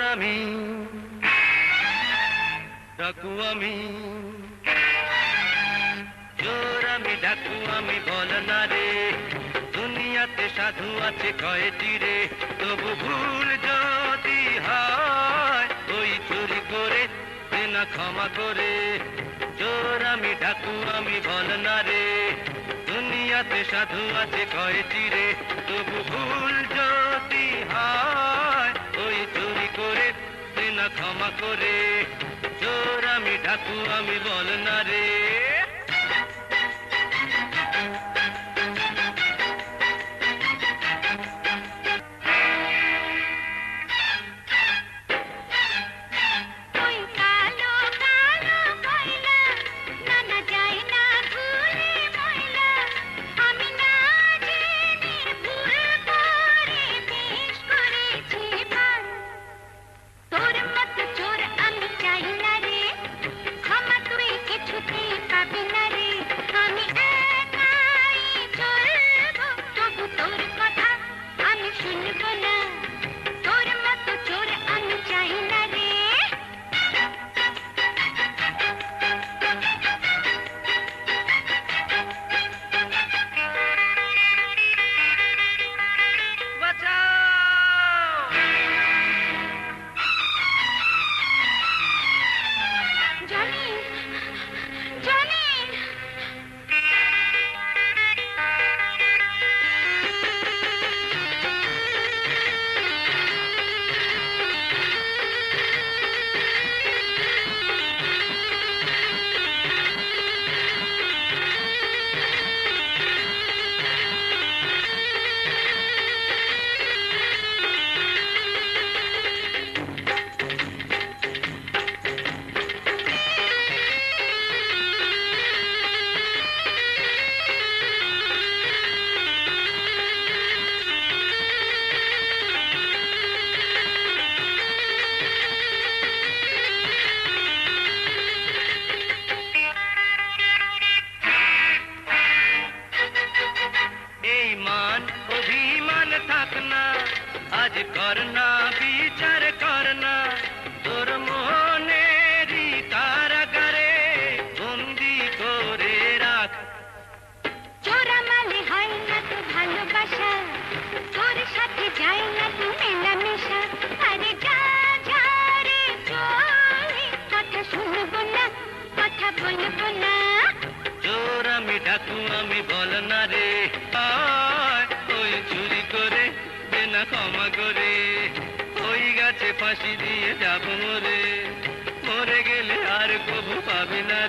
আমি, ডাকু আমি। চোর আমি, ডাকু আমি, বল না রে। দুনিয়াতে সাধু আছে কয়েটি রে? তবু ভুল যদি হয়, ওই চুরি করে না ক্ষমা করে। চোর আমি, ডাকু আমি, বল না রে। দুনিয়াতে সাধু আছে কয়েটি রে? তবু ভুল যদি হয় না ক্ষমা করে। চোর আমি ঠাকুর আমি বল না রে। আজ কর না পাবি না